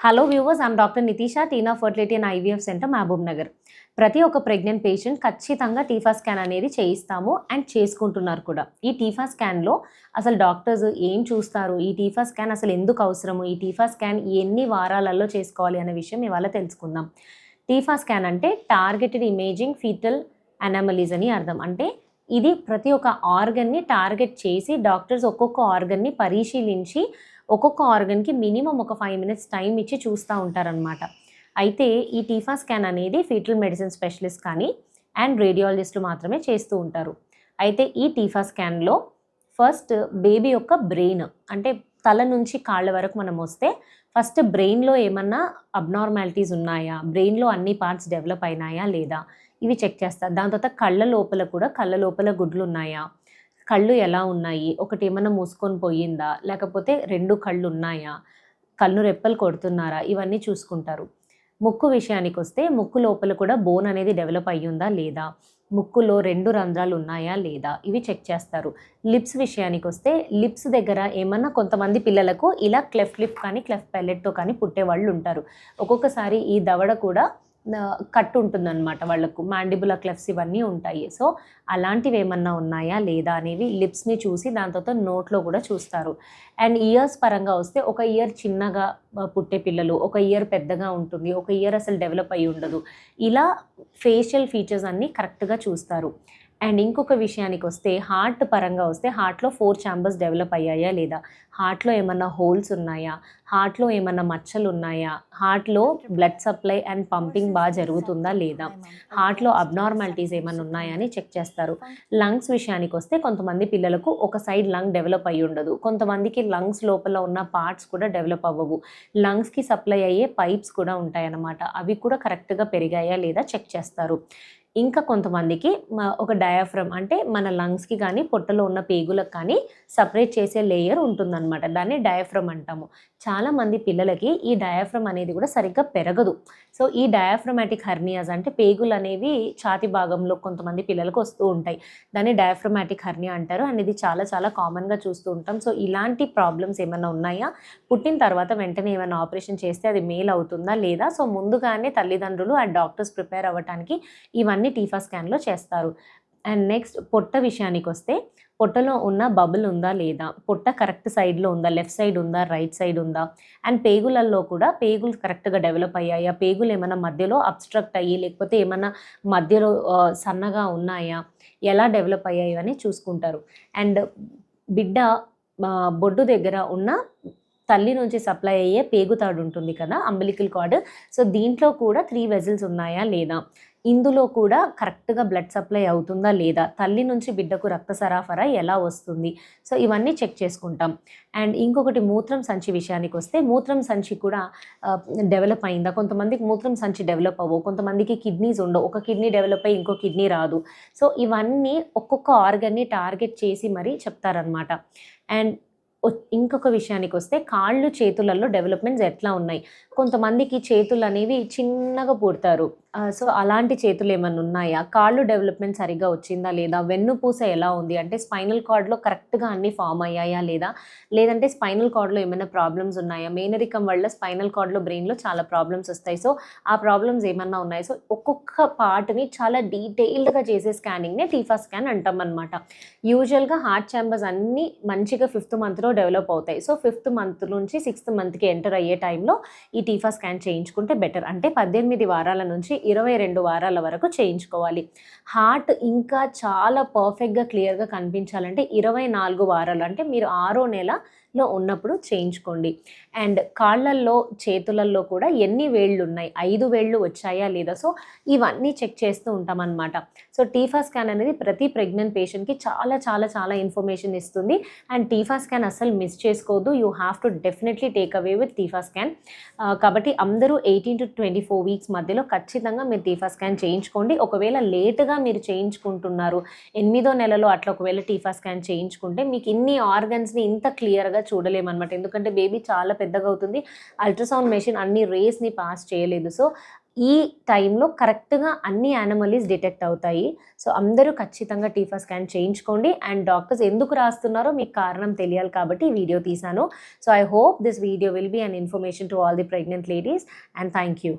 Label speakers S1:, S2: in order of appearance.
S1: Hello viewers I'm doctor Nitisha Tina fertility and IVF centre Mahabub Nagar ప్రతి ఒక్క pregnant patient ఖచ్చితంగా TIFFA scan అనేది చేయిస్తాము and చేసుకుంటున్నారు కూడా. ఈ టీఫా స్కాన్లో అసలు డాక్టర్స్ ఏం చూస్తారు? ఈ టీఫా స్కాన్ అసలు ఎందుకు అవసరము? ఈ టీఫా స్కాన్ ఎన్ని వారాలలో చేసుకోవాలి అనే విషయం ఇవాళ తెలుసుకుందాం. టీఫా స్కాన్ అంటే టార్గెటెడ్ ఇమేజింగ్ ఫీటల్ అనామలీస్ అని అర్థం. అంటే ఇది ప్రతి ఒక్క ఆర్గన్ని టార్గెట్ చేసి డాక్టర్స్ ఒక్కొక్క ఆర్గన్ని పరిశీలించి ఒక్కొక్క ఆర్గన్కి మినిమం ఒక ఫైవ్ మినిట్స్ టైం ఇచ్చి చూస్తూ ఉంటారనమాట అయితే ఈ టీఫా స్కాన్ అనేది ఫీటల్ మెడిసిన్ స్పెషలిస్ట్ కానీ అండ్ రేడియాలజిస్టులు మాత్రమే చేస్తూ ఉంటారు. అయితే ఈ టీఫా స్కాన్లో ఫస్ట్ బేబీ యొక్క బ్రెయిన్ అంటే తల నుంచి కాళ్ళ వరకు మనం వస్తే ఫస్ట్ బ్రెయిన్లో ఏమన్నా అబ్నార్మాలిటీస్ ఉన్నాయా? బ్రెయిన్లో అన్ని పార్ట్స్ డెవలప్ అయినాయా లేదా? ఇవి చెక్ చేస్తారు దాని తర్వాత కళ్ళ లోపల కూడా కళ్ళ లోపల గుడ్లు ఉన్నాయా? కళ్ళు ఎలా ఉన్నాయి? ఒకటి ఏమన్నా మూసుకొని పోయిందా? లేకపోతే రెండు కళ్ళు ఉన్నాయా? కళ్ళు రెప్పలు కొడుతున్నారా? ఇవన్నీ చూసుకుంటారు. ముక్కు విషయానికి వస్తే ముక్కు లోపల కూడా బోన్ అనేది డెవలప్ అయ్యిందా లేదా? ముక్కులో రెండు రంధ్రాలు ఉన్నాయా లేదా? ఇవి చెక్ చేస్తారు. లిప్స్ విషయానికి వస్తే లిప్స్ దగ్గర ఏమన్నా కొంతమంది పిల్లలకు ఇలా క్లెఫ్ట్ లిప్ కానీ క్లెఫ్ పెల్లెట్తో కానీ పుట్టే వాళ్ళు ఉంటారు. ఒక్కొక్కసారి ఈ దవడ కూడా కట్ కట్టు ఉంటుందన్నమాట వాళ్ళకు మాండిబుల క్లెఫ్స్ ఇవన్నీ ఉంటాయి. సో అలాంటివి ఏమన్నా ఉన్నాయా? లేదా అనేవి లిప్స్ని చూసి దాని తర్వాత నోట్లో కూడా చూస్తారు. అండ్ ఇయర్స్ పరంగా వస్తే ఒక ఇయర్ చిన్నగా పుట్టే పిల్లలు ఒక ఇయర్ పెద్దగా ఉంటుంది ఒక ఇయర్ అసలు డెవలప్ అయి ఉండదు. ఇలా ఫేషియల్ ఫీచర్స్ అన్నీ కరెక్ట్గా చూస్తారు. అండ్ ఇంకొక విషయానికి వస్తే హార్ట్ పరంగా వస్తే హార్ట్లో ఫోర్ ఛాంబర్స్ డెవలప్ అయ్యాయా లేదా? హార్ట్లో ఏమన్నా హోల్స్ ఉన్నాయా? హార్ట్లో ఏమన్నా మచ్చలు ఉన్నాయా హార్ట్లో బ్లడ్ సప్లై అండ్ పంపింగ్ బాగా జరుగుతుందా లేదా? హార్ట్లో అబ్నార్మాలిటీస్ ఏమైనా ఉన్నాయా అని చెక్ చేస్తారు. లంగ్స్ విషయానికి వస్తే కొంతమంది పిల్లలకు ఒక సైడ్ లంగ్ డెవలప్ అయ్యి ఉండదు. కొంతమందికి లంగ్స్ లోపల ఉన్న పార్ట్స్ కూడా డెవలప్ అవ్వవు. లంగ్స్కి సప్లై అయ్యే పైప్స్ కూడా ఉంటాయన్నమాట. అవి కూడా కరెక్ట్గా పెరిగాయా లేదా చెక్ చేస్తారు. ఇంకా కొంతమందికి ఒక డయాఫ్రమ్ అంటే మన లంగ్స్కి కానీ పొట్టలో ఉన్న పేగులకు కానీ సపరేట్ చేసే లేయర్ ఉంటుందన్నమాట. దాన్ని డయాఫ్రమ్ అంటాము. చాలామంది పిల్లలకి ఈ డయాఫ్రమ్ అనేది కూడా సరిగ్గా పెరగదు. సో ఈ డయాఫ్రమాటిక్ హర్నియాస్ అంటే పేగులు అనేవి ఛాతి భాగంలో కొంతమంది పిల్లలకు వస్తూ ఉంటాయి. దాన్ని డయాఫ్రమాటిక్ హర్నియా అంటారు. అండ్ ఇది చాలా చాలా కామన్గా చూస్తూ ఉంటాం. సో ఇలాంటి ప్రాబ్లమ్స్ ఏమైనా ఉన్నాయా? పుట్టిన తర్వాత వెంటనే ఏమైనా ఆపరేషన్ చేస్తే అది మేల్ అవుతుందా లేదా? సో ముందుగానే తల్లిదండ్రులు ఆ డాక్టర్స్ ప్రిపేర్ అవ్వడానికి ఇవన్నీ టీఫా స్కాన్లో చేస్తారు. అండ్ నెక్స్ట్ పొట్ట విషయానికి వస్తే పొట్టలో ఉన్న బబుల్ ఉందా లేదా? పొట్ట కరెక్ట్ సైడ్లో ఉందా? లెఫ్ట్ సైడ్ ఉందా? రైట్ సైడ్ ఉందా? అండ్ పేగులలో కూడా పేగులు కరెక్ట్గా డెవలప్ అయ్యాయా? పేగులు ఏమైనా మధ్యలో అబ్స్ట్రక్ట్ అయ్యి లేకపోతే ఏమైనా మధ్యలో సన్నగా ఉన్నాయా? ఎలా డెవలప్ అయ్యాయి అని చూసుకుంటారు. అండ్ బిడ్డ బొడ్డు దగ్గర ఉన్న తల్లి నుంచి సప్లై అయ్యే పేగుతాడు ఉంటుంది కదా అంబలికల్ కార్డ్ సో దీంట్లో కూడా త్రీ వెజిల్స్ ఉన్నాయా లేదా? ఇందులో కూడా కరెక్ట్గా బ్లడ్ సప్లై అవుతుందా లేదా? తల్లి నుంచి బిడ్డకు రక్త సరఫరా ఎలా వస్తుంది? సో ఇవన్నీ చెక్ చేసుకుంటాం. అండ్ ఇంకొకటి మూత్రం సంచి విషయానికి వస్తే మూత్రం సంచి కూడా డెవలప్ అయిందా? కొంతమందికి మూత్రం సంచి డెవలప్ అవ్వవు. కొంతమందికి కిడ్నీస్ ఉండవు. ఒక కిడ్నీ డెవలప్ అయ్యి ఇంకో కిడ్నీ రాదు. సో ఇవన్నీ ఒక్కొక్క ఆర్గన్ని టార్గెట్ చేసి మరీ చెప్తారనమాట అండ్ ఇంకొక విషయానికి వస్తే కాళ్ళు చేతులలో డెవలప్మెంట్స్ ఎట్లా ఉన్నాయి? కొంతమందికి చేతులు అనేవి చిన్నగా పుడతారు. సో అలాంటి చేతులు ఏమైనా ఉన్నాయా? కాళ్ళు డెవలప్మెంట్ సరిగ్గా వచ్చిందా లేదా? వెన్నుపూస ఎలా ఉంది? అంటే స్పైనల్ కార్డ్లో కరెక్ట్గా అన్ని ఫామ్ అయ్యాయా లేదా? లేదంటే స్పైనల్ కార్డ్లో ఏమైనా ప్రాబ్లమ్స్ ఉన్నాయా? మేనరికం వల్ల స్పైనల్ కార్డ్లో బ్రెయిన్లో చాలా ప్రాబ్లమ్స్ వస్తాయి. సో ఆ ప్రాబ్లమ్స్ ఏమన్నా ఉన్నాయి? సో ఒక్కొక్క పార్ట్ని చాలా డీటెయిల్డ్గా చేసే స్కానింగ్నే టీఫా స్కాన్ అంటాం అనమాట యూజువల్గా హార్ట్ ఛాంబర్స్ అన్నీ మంచిగా ఫిఫ్త్ మంత్లో డెవలప్ అవుతాయి. సో ఫిఫ్త్ మంత్ నుంచి సిక్స్త్ మంత్కి ఎంటర్ అయ్యే టైంలో ఈ టీఫా స్కాన్ చేయించుకుంటే బెటర్. అంటే పద్దెనిమిది వారాల నుంచి ఇరవై రెండు వారాల వరకు చేయించుకోవాలి. హార్ట్ ఇంకా చాలా పర్ఫెక్ట్గా క్లియర్గా కనిపించాలంటే ఇరవై నాలుగు వారాలు. అంటే మీరు ఆరో నెల లో ఉన్నప్పుడు చేయించుకోండి. అండ్ కాళ్ళల్లో చేతులల్లో కూడా ఎన్ని వేళ్ళు ఉన్నాయి ఐదు వేళ్ళు వచ్చాయా లేదా? సో ఇవన్నీ చెక్ చేస్తూ ఉంటాం అనమాట సో టీఫా స్కాన్ అనేది ప్రతి ప్రెగ్నెంట్ పేషెంట్కి చాలా చాలా చాలా ఇన్ఫర్మేషన్ ఇస్తుంది. అండ్ టీఫా స్కాన్ అసలు మిస్ చేసుకోవద్దు. You have to definitely take away with TIFFA scan. కాబట్టి అందరూ eighteen to twenty four weeks మధ్యలో ఖచ్చితంగా మీరు టీఫా స్కాన్ చేయించుకోండి. ఒకవేళ లేటుగా మీరు చేయించుకుంటున్నారు ఎనిమిదో నెలలో అట్లా ఒకవేళ టీఫా స్కాన్ చేయించుకుంటే మీకు ఇన్ని ఆర్గన్స్ని ఇంత క్లియర్గా చూడలేమన్నమాట. ఎందుకంటే బేబీ చాలా పెద్దగా అవుతుంది. అల్ట్రాసౌండ్ మెషిన్ అన్ని రేస్ని పాస్ చేయలేదు. సో ఈ టైంలో కరెక్ట్గా అన్ని యానిమలీస్ డిటెక్ట్ అవుతాయి. సో అందరూ ఖచ్చితంగా టీఫా స్కాన్ చేయించుకోండి. అండ్ డాక్టర్స్ ఎందుకు రాస్తున్నారో మీకు కారణం తెలియాలి కాబట్టి ఈ వీడియో తీశాను. So I hope this video will be an information to all the pregnant ladies. And thank you.